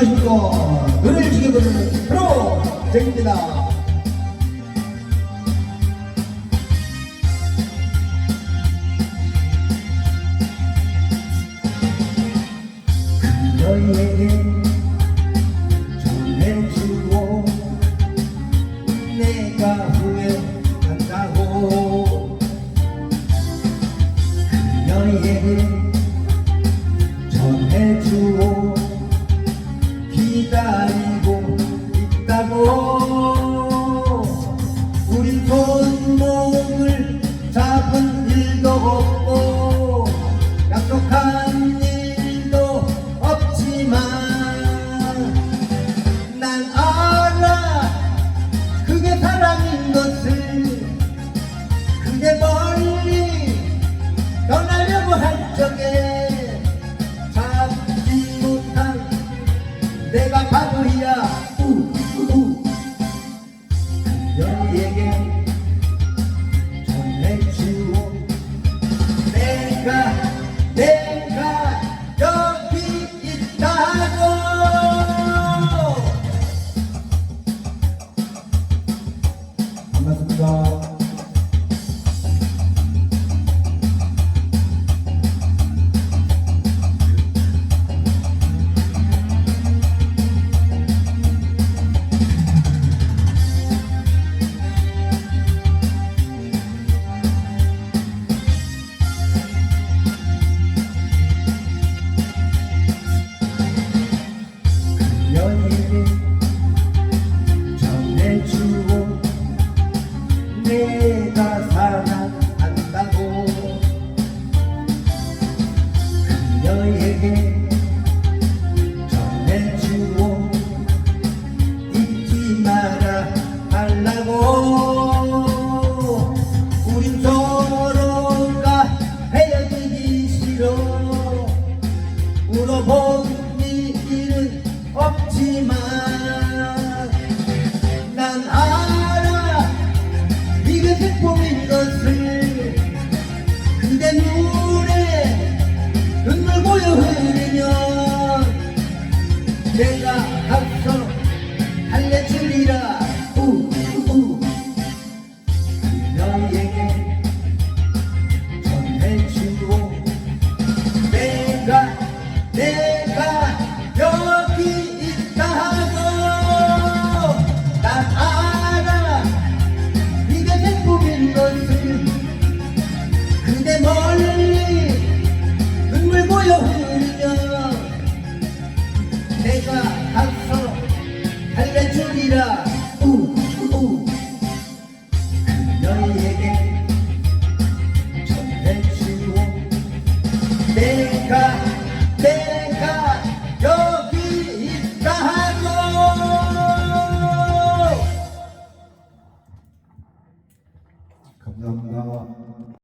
안녕하십니까 눈을 지켜보는 프로 잭입니다. 그녀에게 전해주고 내가 후회한다고 그녀에게 온몸을 잡은 일도 없고 물어볼 일은 없지만 fica